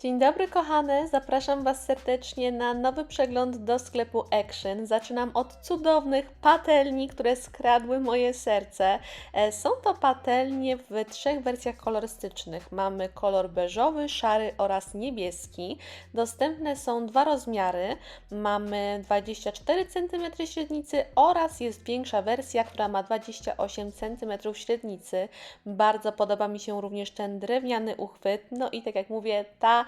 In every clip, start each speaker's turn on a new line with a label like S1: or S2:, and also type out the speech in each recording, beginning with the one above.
S1: Dzień dobry kochane, zapraszam Was serdecznie na nowy przegląd do sklepu Action. Zaczynam od cudownych patelni, które skradły moje serce. E, Są to patelnie w trzech wersjach kolorystycznych. Mamy kolor beżowy, szary oraz niebieski. Dostępne są dwa rozmiary. Mamy 24 cm średnicy oraz jest większa wersja, która ma 28 cm średnicy. Bardzo podoba mi się również ten drewniany uchwyt. No i tak jak mówię, ta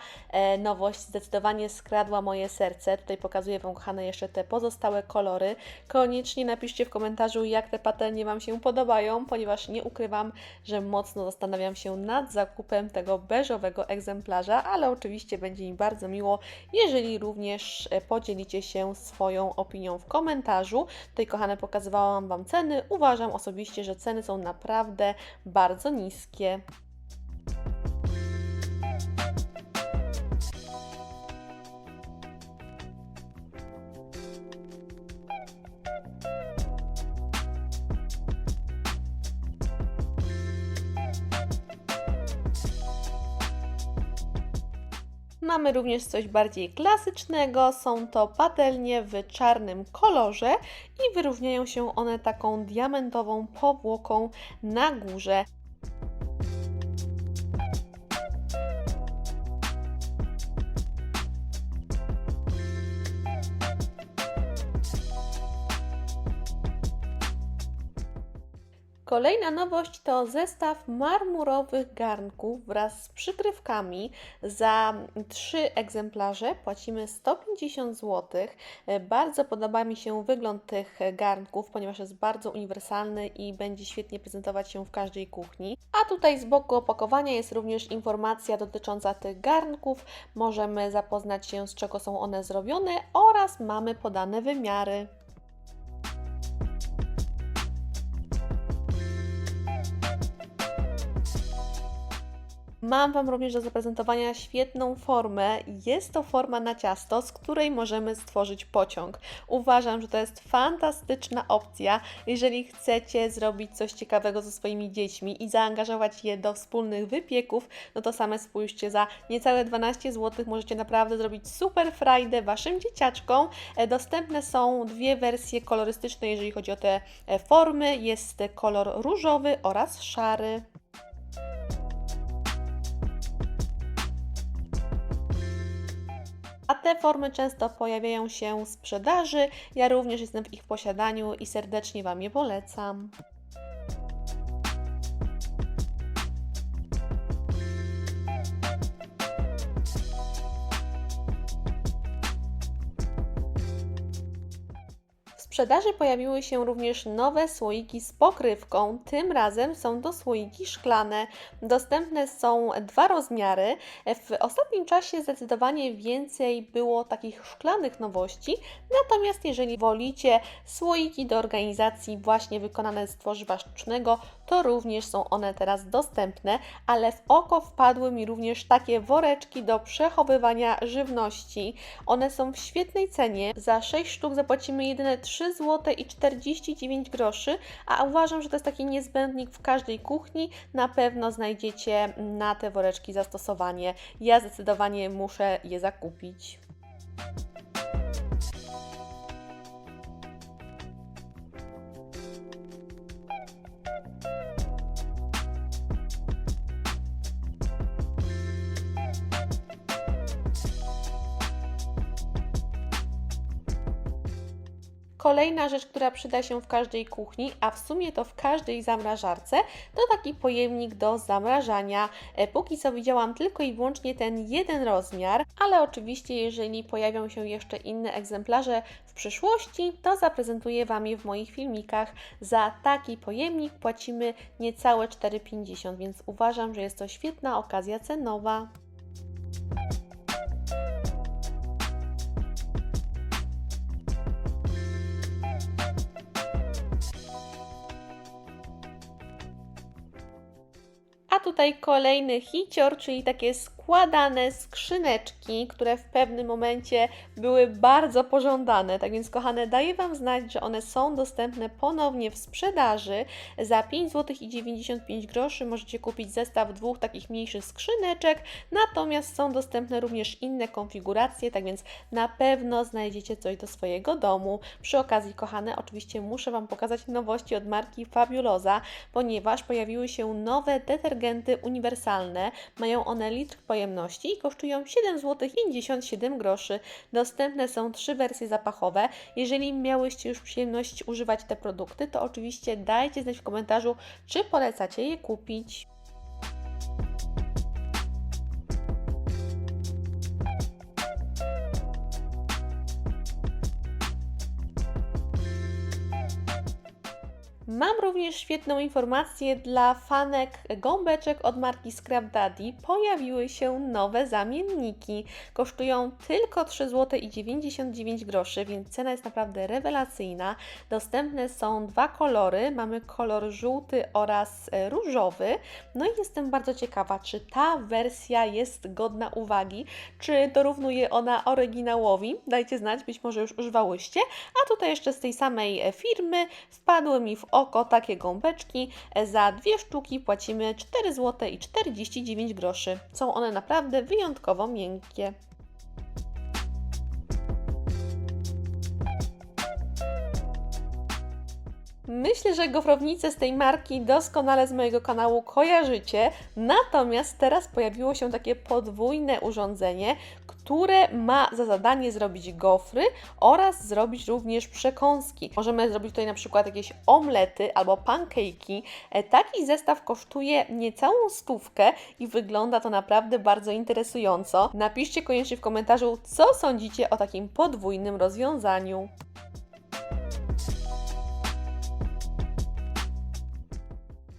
S1: nowość zdecydowanie skradła moje serce. Tutaj pokazuję Wam, kochane, jeszcze te pozostałe kolory. Koniecznie napiszcie w komentarzu, jak te patelnie Wam się podobają, ponieważ nie ukrywam, że mocno zastanawiam się nad zakupem tego beżowego egzemplarza, ale oczywiście będzie mi bardzo miło, jeżeli również e, podzielicie się swoją opinią w komentarzu. Tutaj, kochane, pokazywałam Wam ceny. Uważam osobiście, że ceny są naprawdę bardzo niskie. Mamy również coś bardziej klasycznego. Są to patelnie w czarnym kolorze i wyróżniają się one taką diamentową powłoką na górze. Kolejna nowość to zestaw marmurowych garnków wraz z przykrywkami. Za trzy egzemplarze płacimy 150 zł. Bardzo podoba mi się wygląd tych garnków, ponieważ jest bardzo uniwersalny i będzie świetnie prezentować się w każdej kuchni. A tutaj z boku opakowania jest również informacja dotycząca tych garnków. Możemy zapoznać się z czego są one zrobione oraz mamy podane wymiary. Mam Wam również do zaprezentowania świetną formę. Jest to forma na ciasto, z której możemy stworzyć pociąg. Uważam, że to jest fantastyczna opcja, jeżeli chcecie zrobić coś ciekawego ze swoimi dziećmi i zaangażować je do wspólnych wypieków, no to same spójrzcie, za niecałe 12 zł możecie naprawdę zrobić super frajdę Waszym dzieciaczkom. E, Dostępne są dwie wersje kolorystyczne, jeżeli chodzi o te e, formy. Jest kolor różowy oraz szary. A te formy często pojawiają się w sprzedaży. Ja również jestem w ich posiadaniu i serdecznie Wam je polecam. Sprzedaży pojawiły się również nowe słoiki z pokrywką. Tym razem są to słoiki szklane. Dostępne są dwa rozmiary. W ostatnim czasie zdecydowanie więcej było takich szklanych nowości. Natomiast jeżeli wolicie słoiki do organizacji właśnie wykonane z tworzywa sztucznego, to również są one teraz dostępne, ale w oko wpadły mi również takie woreczki do przechowywania żywności. One są w świetnej cenie. Za 6 sztuk zapłacimy jedyne 3 zł i 49 groszy, a uważam, że to jest taki niezbędnik w każdej kuchni. Na pewno znajdziecie na te woreczki zastosowanie. Ja zdecydowanie muszę je zakupić. Kolejna rzecz, która przyda się w każdej kuchni, a w sumie to w każdej zamrażarce, to taki pojemnik do zamrażania. E, Póki co widziałam tylko i wyłącznie ten jeden rozmiar, ale oczywiście jeżeli pojawią się jeszcze inne egzemplarze w przyszłości, to zaprezentuję Wam je w moich filmikach. Za taki pojemnik płacimy niecałe 4,50, więc uważam, że jest to świetna okazja cenowa. Tutaj kolejny hicior, czyli takie składane skrzyneczki, które w pewnym momencie były bardzo pożądane. Tak więc, kochane, daję Wam znać, że one są dostępne ponownie w sprzedaży. Za 5 zł i 95 groszy możecie kupić zestaw dwóch takich mniejszych skrzyneczek, natomiast są dostępne również inne konfiguracje, tak więc na pewno znajdziecie coś do swojego domu. Przy okazji, kochane, oczywiście muszę Wam pokazać nowości od marki Fabulosa, ponieważ pojawiły się nowe detergenty uniwersalne. Mają one litr pojemności i kosztują 7 zł 57 groszy. Dostępne są trzy wersje zapachowe. Jeżeli miałyście już przyjemność używać te produkty, to oczywiście dajcie znać w komentarzu, czy polecacie je kupić. Mam również świetną informację dla fanek gąbeczek od marki Scrap Daddy. Pojawiły się nowe zamienniki. Kosztują tylko 3 zł i 99 groszy, więc cena jest naprawdę rewelacyjna. Dostępne są dwa kolory. Mamy kolor żółty oraz różowy. No i jestem bardzo ciekawa, czy ta wersja jest godna uwagi, czy dorównuje ona oryginałowi. Dajcie znać, być może już używałyście. A tutaj jeszcze z tej samej firmy wpadły mi w oko takie gąbeczki. E, Za dwie sztuki płacimy 4 zł i 49 groszy. Są one naprawdę wyjątkowo miękkie. Myślę, że gofrownice z tej marki doskonale z mojego kanału kojarzycie, natomiast teraz pojawiło się takie podwójne urządzenie, które ma za zadanie zrobić gofry oraz zrobić również przekąski. Możemy zrobić tutaj na przykład jakieś omlety albo pancake'i. E, Taki zestaw kosztuje niecałą stówkę i wygląda to naprawdę bardzo interesująco. Napiszcie koniecznie w komentarzu, co sądzicie o takim podwójnym rozwiązaniu.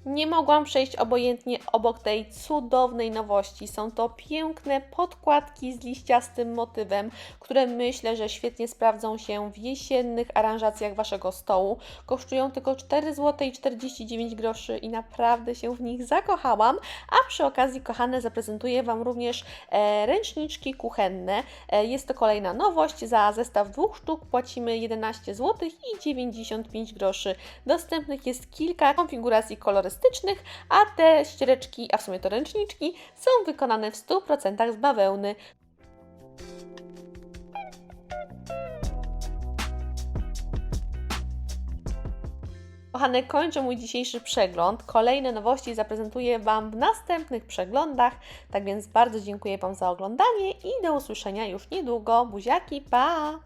S1: Nie mogłam przejść obojętnie obok tej cudownej nowości. Są to piękne podkładki z liściastym motywem, które myślę, że świetnie sprawdzą się w jesiennych aranżacjach Waszego stołu. Kosztują tylko 4 zł i 49 groszy i naprawdę się w nich zakochałam. A przy okazji, kochane, zaprezentuję Wam również e, ręczniczki kuchenne. E, jest to kolejna nowość. Za zestaw dwóch sztuk płacimy 11 zł i 95 groszy. Dostępnych jest kilka konfiguracji a te ściereczki, a w sumie to ręczniczki, są wykonane w 100% z bawełny. Kochane, kończę mój dzisiejszy przegląd. Kolejne nowości zaprezentuję Wam w następnych przeglądach. Tak więc bardzo dziękuję Wam za oglądanie i do usłyszenia już niedługo. Buziaki, pa!